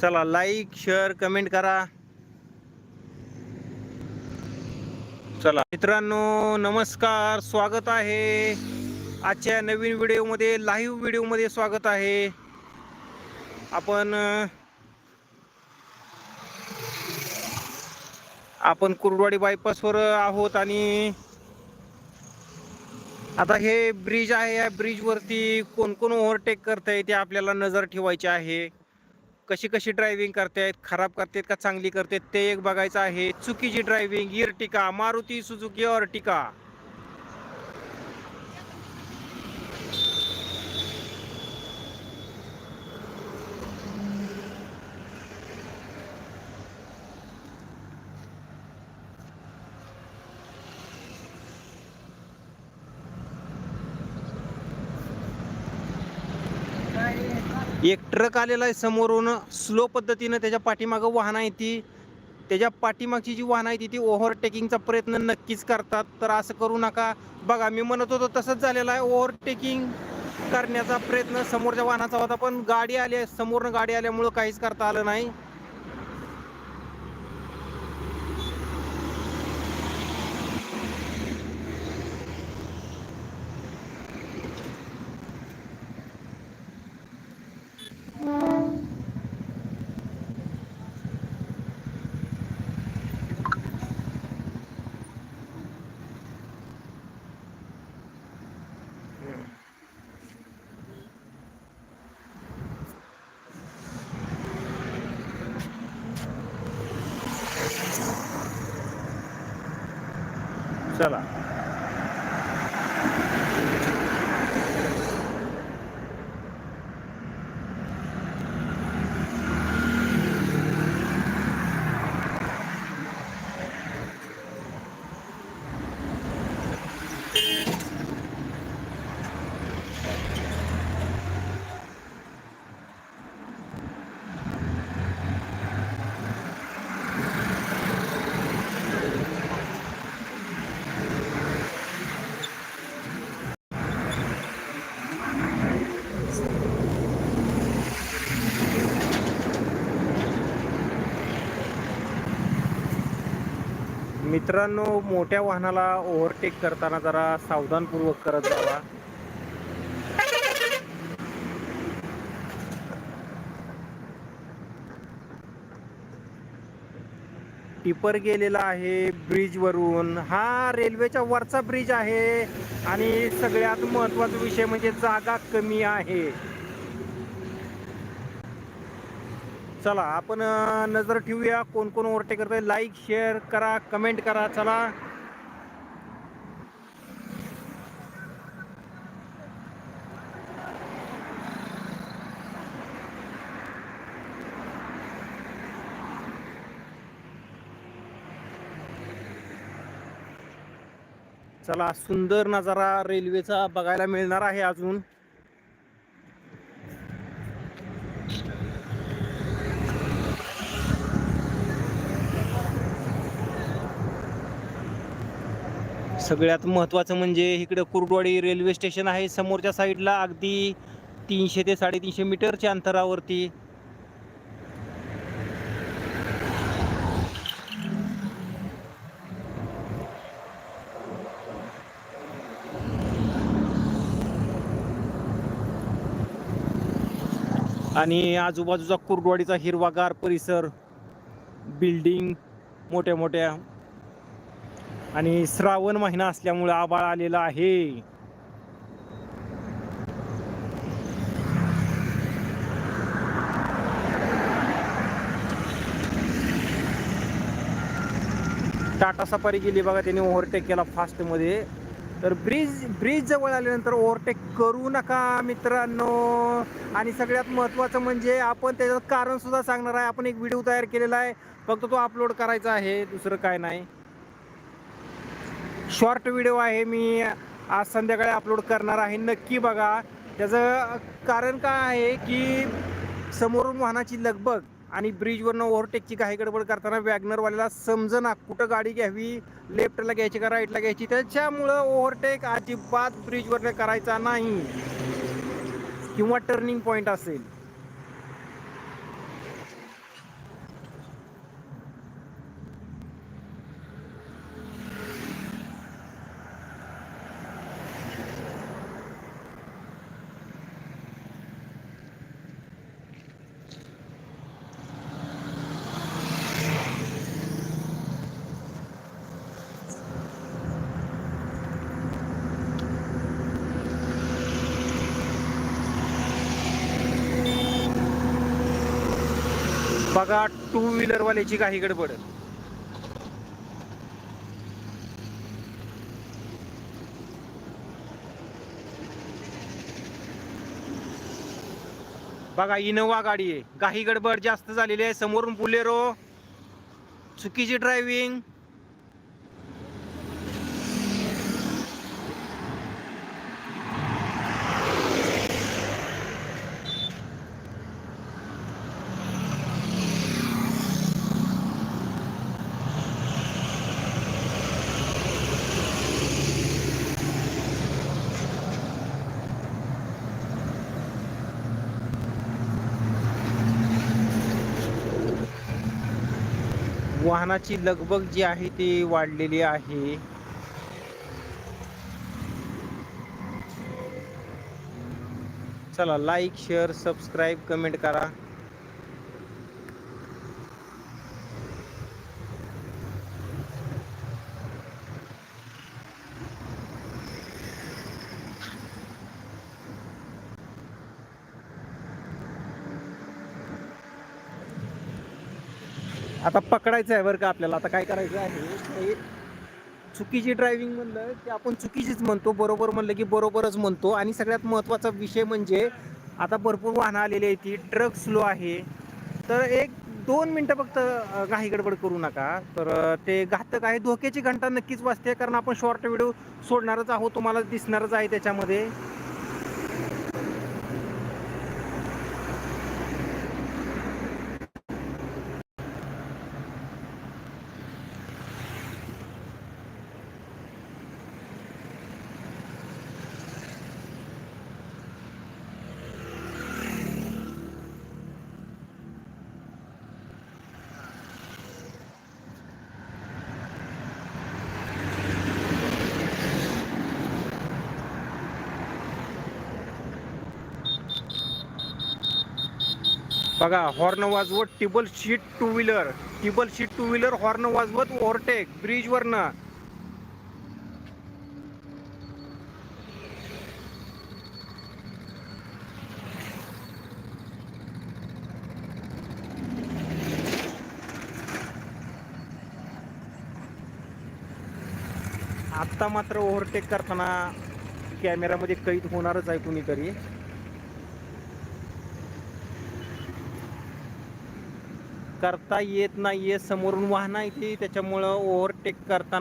चला like share comment करा. चला. मित्रांनो नमस्कार स्वागत आहे. आजच्या नवीन व्हिडिओमध्ये लाईव्ह व्हिडिओमध्ये स्वागत आहे. आपण आपण कुर्डवाडी बायपासवर आहोत आणि आता हे ब्रिज आहे. या ब्रिजवरती कोण कोण ओव्हरटेक करतंय ते आपल्याला नजर ठेवायची आहे. कशी कशी ड्रायव्हिंग करतायत खराब करतायत का चांगली करतायत ते एक बघायचं आहे. चुकीची driving Ertiga Maruti Suzuki Ertiga एक ट्रक आलेला आहे समोरून. स्लो पद्धतीनं त्याच्या पाठीमागं वाहन आहे ती. त्याच्या पाठीमागची जी वाहन आहे ती ती ओव्हरटेकिंगचा प्रयत्न नक्कीच करतात. तर असं करू नका. बघा मी म्हणत होतो तसंच झालेलं आहे. ओव्हरटेकिंग करण्याचा प्रयत्न समोरच्या वाहनाचा होता पण गाडी आली आहे. समोरनं गाडी आल्यामुळं काहीच करता आलं नाही. चला मित्रांनो मोठ्या वाहनाला ओव्हरटेक करताना जरा सावधानपूर्वक करत जावा. टिपर गेलेला आहे ब्रिज वरून हा रेल्वेच्या वरचा ब्रिज आहे आणि सगळ्यात महत्त्वाचा विषय म्हणजे जागा कमी आहे. चला आपण नजर ठेवूया कोण कोण ओव्हरटेक करतोय लाईक शेअर करा कमेंट करा चला. चला सुंदर नजारा रेल्वेचा बघायला मिळणार आहे अजून. सगळ्यात महत्त्वाचं म्हणजे इकडं कुर्डवाडी रेल्वे स्टेशन आहे. समोरच्या साईडला अगदी तीनशे ते साडेतीनशे मीटरच्या अंतरावरती. आणि आजूबाजूचा कुर्डवाडीचा हिरवागार परिसर बिल्डिंग मोठ्या मोठ्या आणि श्रावण महिना असल्यामुळे आबाळ आलेला आहे. टाटा सफारी गेली बघा त्यांनी ओव्हरटेक केला फास्टमध्ये तर ब्रिज ब्रिज जवळ आल्यानंतर ओव्हरटेक करू नका मित्रांनो. आणि सगळ्यात महत्त्वाचं म्हणजे आपण त्याच्यात कारण सुद्धा सांगणार आहे. आपण एक व्हिडिओ तयार केलेला आहे. फक्त तो अपलोड करायचा आहे दुसरं काय नाही. शॉर्ट व्हिडिओ आहे मी आज संध्याकाळी अपलोड करणार आहे. नक्की बघा. त्याचं कारण काय आहे की समोरून वाहनाची लगबग आणि ब्रिजवरनं ओव्हरटेकची काही गडबड करताना वॅगनरवाल्याला समजना कुठं गाडी घ्यावी लेफ्टला घ्यायची का राईटला घ्यायची? त्याच्यामुळं ओव्हरटेक अजिबात ब्रिजवरनं करायचा नाही. किंवा टर्निंग पॉईंट असेल. बघा टू व्हीलर वाल्याची काही गडबड. बघा इनोवा गाडी आहे. काही गडबड जास्त झालेली आहे. समोरून बुलेरो चुकीची ड्रायव्हिंग वाहनाची लगबग जी आहे ती वाढलेली आहे. चला लाईक शेअर सबस्क्राईब कमेंट करा. आता पकडायचं आहे बरं का आपल्याला. आता काय करायचं आहे? चुकीची ड्रायव्हिंग म्हणलं की आपण चुकीचीच म्हणतो बरोबर म्हणलं की बरोबरच म्हणतो. आणि सगळ्यात महत्त्वाचा विषय म्हणजे आता भरपूर वाहनं आलेली आहे ती. ट्रक स्लो आहे. तर एक दोन मिनटं फक्त घाई गडबड करू नका. तर ते घातक आहे. धोक्याची घंटा नक्कीच वाजते कारण आपण शॉर्ट व्हिडिओ सोडणारच आहोत. तुम्हाला दिसणारच आहे त्याच्यामध्ये. बघा हॉर्न वाजवत triple seat two wheeler triple seat two wheeler horn वाजवत ओव्हरटेक ब्रिजवरनं आत्ता मात्र ओव्हरटेक करताना कॅमेरामध्ये कैद होणारच आहे कुणीतरी. करता येत नाहीये समोरून वाहन आहे ती त्याच्यामुळं ओव्हरटेक करताना